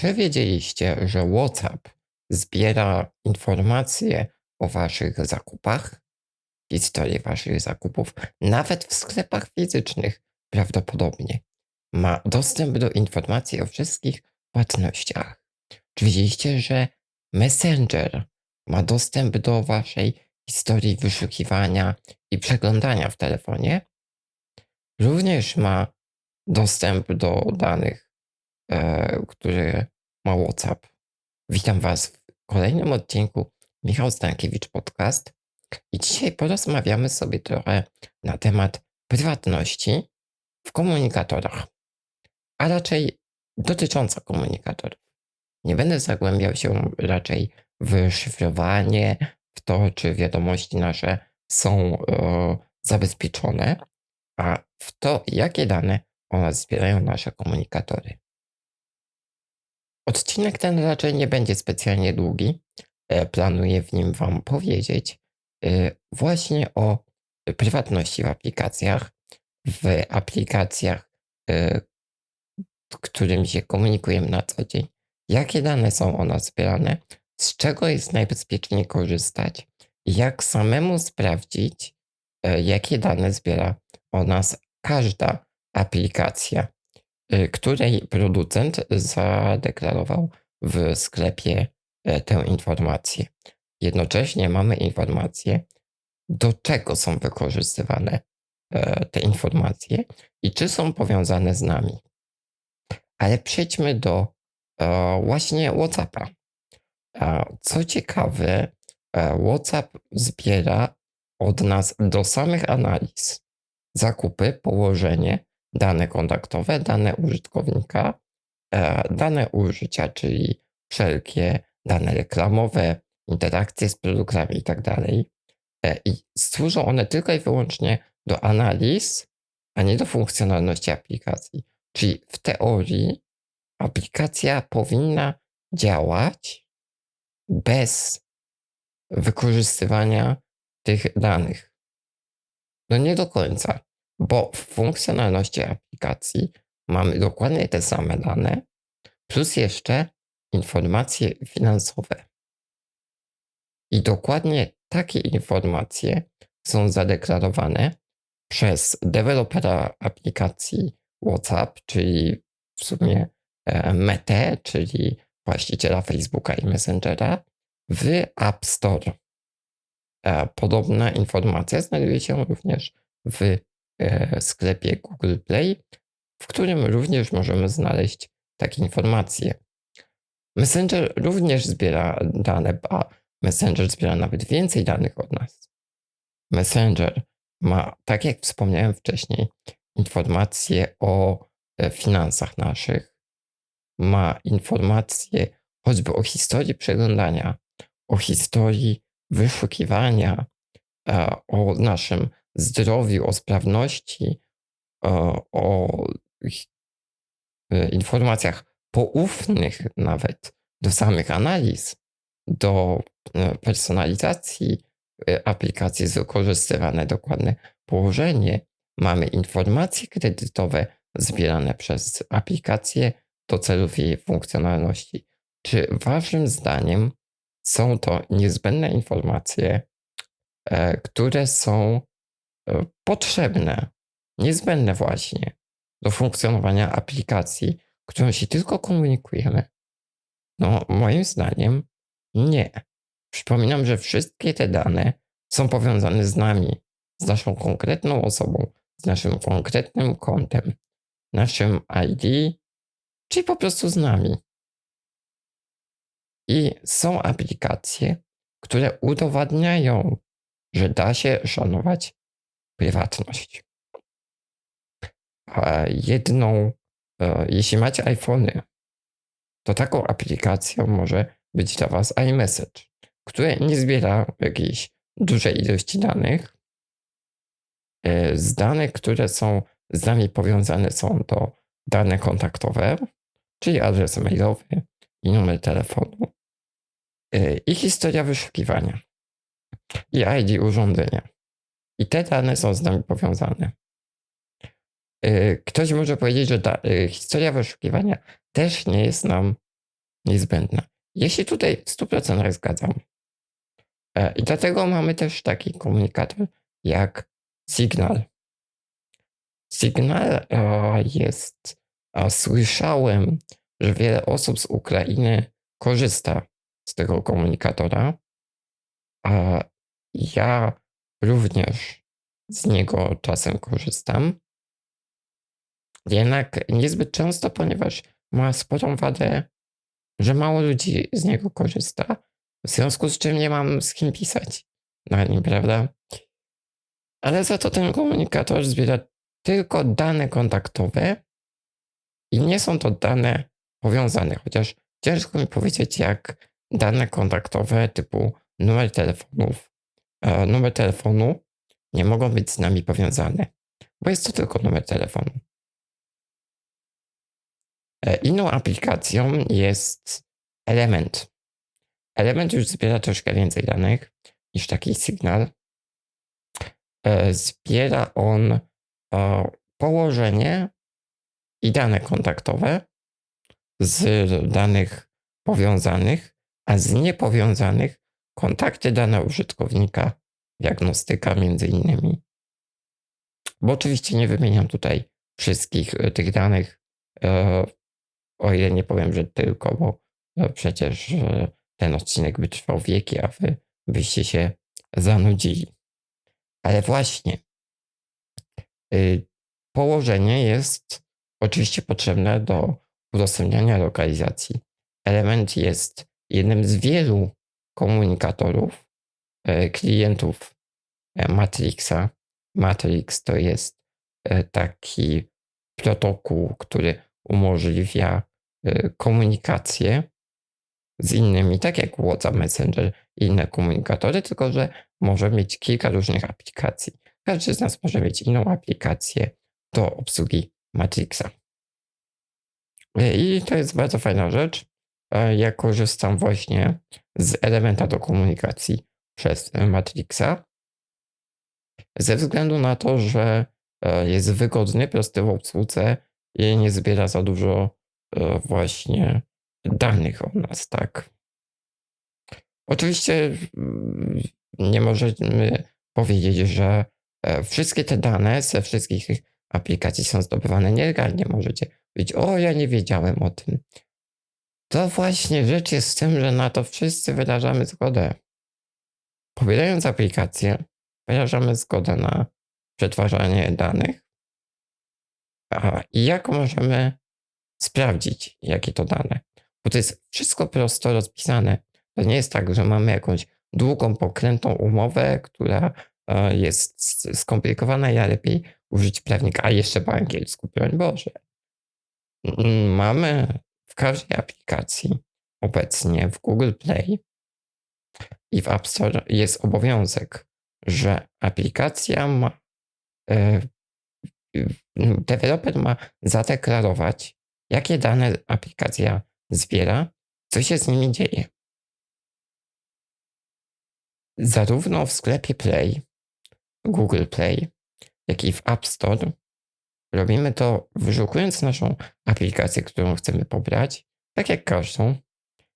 Czy wiedzieliście, że WhatsApp zbiera informacje o waszych zakupach, historię waszych zakupów, nawet w sklepach fizycznych prawdopodobnie? Ma dostęp do informacji o wszystkich płatnościach. Czy wiedzieliście, że Messenger ma dostęp do waszej historii wyszukiwania i przeglądania w telefonie? Również ma dostęp do danych, e, które ma WhatsApp. Witam Was w kolejnym odcinku Michał Stankiewicz Podcast. I dzisiaj porozmawiamy sobie trochę na temat prywatności w komunikatorach, a raczej dotycząca komunikatorów. Nie będę zagłębiał się raczej w szyfrowanie, w to, czy wiadomości nasze są e, zabezpieczone, a w to, jakie dane one zbierają nasze komunikatory. Odcinek ten raczej nie będzie specjalnie długi. E, planuję w nim Wam powiedzieć e, właśnie o prywatności w aplikacjach, w aplikacjach, e, którymi się komunikujemy na co dzień, jakie dane są o nas zbierane, z czego jest najbezpieczniej korzystać, jak samemu sprawdzić, jakie dane zbiera o nas każda aplikacja, której producent zadeklarował w sklepie e, tę informację. Jednocześnie mamy informację, do czego są wykorzystywane e, te informacje i czy są powiązane z nami. Ale przejdźmy do e, właśnie WhatsAppa. Co ciekawe, WhatsApp zbiera od nas do samych analiz zakupy, położenie, dane kontaktowe, dane użytkownika, e, dane użycia, czyli wszelkie dane reklamowe, interakcje z produktami itd. Tak e, I służą one tylko i wyłącznie do analiz, a nie do funkcjonalności aplikacji. Czyli w teorii aplikacja powinna działać bez wykorzystywania tych danych. No nie do końca bo w funkcjonalności aplikacji mamy dokładnie te same dane, plus jeszcze informacje finansowe. I dokładnie takie informacje są zadeklarowane przez dewelopera aplikacji WhatsApp, czyli w sumie e, Meta, czyli właściciela Facebooka i Messengera, w App Store. E, podobna informacja znajduje się również w sklepie Google Play, w którym również możemy znaleźć takie informacje. Messenger również zbiera dane, a Messenger zbiera nawet więcej danych od nas. Messenger ma, tak jak wspomniałem wcześniej, informacje o e, finansach naszych, ma informacje choćby o historii przeglądania, o historii wyszukiwania, e, o naszym zdrowiu, o sprawności, o, e, informacjach poufnych nawet do samych analiz, do e, personalizacji e, aplikacji jest wykorzystywane dokładne położenie. Mamy informacje kredytowe zbierane przez aplikację do celów jej funkcjonalności. Czy Waszym zdaniem są to niezbędne informacje, które są potrzebne, niezbędne właśnie do funkcjonowania aplikacji, którą się tylko komunikujemy? No, moim zdaniem nie. Przypominam, że wszystkie te dane są powiązane z nami, z naszą konkretną osobą, z naszym konkretnym kontem, naszym ID, czy po prostu z nami. I są aplikacje, które udowadniają, że da się szanować prywatność. A jedną, e, jeśli macie iPhony, to taką aplikacją może być dla Was iMessage, które nie zbiera jakiejś dużej ilości danych. E, z danych, które są z nami powiązane, są to dane kontaktowe, czyli adres mailowy i numer telefonu, e, i historia wyszukiwania, i ID urządzenia. I te dane są z nami powiązane. Y, ktoś może powiedzieć, że ta y, historia wyszukiwania też nie jest nam niezbędna. Ja się tutaj w 100% zgadzam. E, I dlatego mamy też taki komunikator jak Signal. Signal e, jest, słyszałem, że wiele osób z Ukrainy korzysta z tego komunikatora, a ja również z niego czasem korzystam. Jednak niezbyt często, ponieważ ma sporą wadę, że mało ludzi z niego korzysta, w związku z czym nie mam z kim pisać na nim, prawda? Ale za to ten komunikator zbiera tylko dane kontaktowe i nie są to dane powiązane, chociaż ciężko mi powiedzieć, jak dane kontaktowe typu numer telefonów, e, numer telefonu nie mogą być z nami powiązane, bo jest to tylko numer telefonu. E, inną aplikacją jest Element. Element już zbiera troszkę więcej danych niż taki sygnał. E, zbiera on położenie i dane kontaktowe z danych powiązanych, a z niepowiązanych kontakty dane użytkownika, diagnostyka między innymi. Bo oczywiście nie wymieniam tutaj wszystkich tych danych, o ile nie powiem, że tylko, bo przecież ten odcinek by trwał wieki, a wy byście się zanudzili. Ale właśnie, y, położenie jest oczywiście potrzebne do udostępniania lokalizacji. Element jest jednym z wielu komunikatorów y, klientów y, Matrixa. Matrix to jest taki protokół, który umożliwia komunikację z innymi, tak jak WhatsApp Messenger i inne komunikatory, tylko że może mieć kilka różnych aplikacji. Każdy z nas może mieć inną aplikację do obsługi Matrixa. I to jest bardzo fajna rzecz. Ja korzystam właśnie z elementa do komunikacji przez Matrixa. Ze względu na to, że e, jest wygodny, prosty w obsłudze i nie zbiera za dużo e, właśnie danych o nas, tak. Oczywiście mm, nie możemy powiedzieć, że e, wszystkie te dane ze wszystkich aplikacji są zdobywane nielegalnie. Możecie powiedzieć, o, ja nie wiedziałem o tym. To właśnie rzecz jest w tym, że na to wszyscy wyrażamy zgodę. Pobierając aplikację, wyrażamy zgodę na przetwarzanie danych. A, jak możemy sprawdzić, jakie to dane? Bo to jest wszystko prosto rozpisane. To nie jest tak, że mamy jakąś długą, pokrętą umowę, która e, jest skomplikowana i lepiej użyć prawnika, a jeszcze po angielsku, broń Boże. Mamy każdej aplikacji obecnie w Google Play i w App Store jest obowiązek, że aplikacja ma, e, deweloper ma zadeklarować, jakie dane aplikacja zbiera, co się z nimi dzieje. Zarówno w sklepie Play, Google Play, jak i w App Store robimy to wyszukując naszą aplikację, którą chcemy pobrać, tak jak każdą,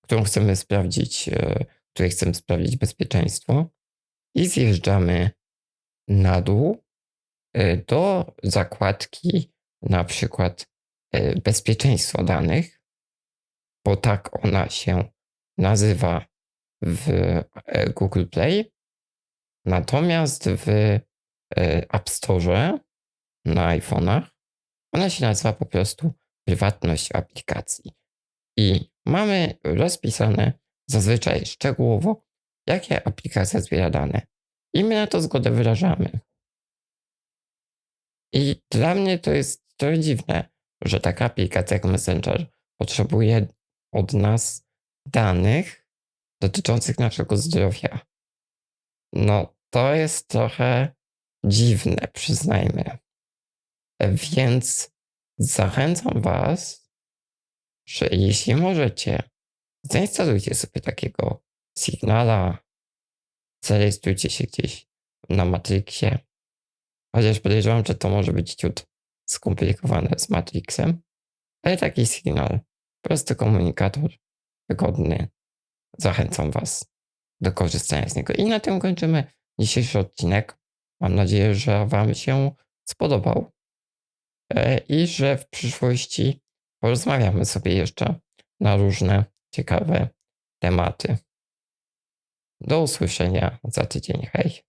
którą chcemy sprawdzić, e, której chcemy sprawdzić bezpieczeństwo i zjeżdżamy na dół e, do zakładki na przykład e, bezpieczeństwo danych bo tak ona się nazywa w Google Play. Natomiast w App Store na iPhone'ach ona się nazywa po prostu prywatność aplikacji. I mamy rozpisane zazwyczaj szczegółowo, jakie aplikacja zbiera dane. I my na to zgodę wyrażamy. I dla mnie to jest trochę dziwne, że taka aplikacja jak Messenger potrzebuje od nas danych dotyczących naszego zdrowia. No, to jest trochę dziwne, przyznajmy. Więc zachęcam Was, że jeśli możecie, zainstalujcie sobie takiego Signala, zarejestrujcie się gdzieś na Matrixie. Chociaż podejrzewam, że to może być ciut skomplikowane z Matrixem, ale taki sygnał prosty komunikator wygodny. Zachęcam Was do korzystania z niego. I na tym kończymy dzisiejszy odcinek. Mam nadzieję, że Wam się spodobał i że w przyszłości porozmawiamy sobie jeszcze na różne ciekawe tematy. Do usłyszenia za tydzień. Hej.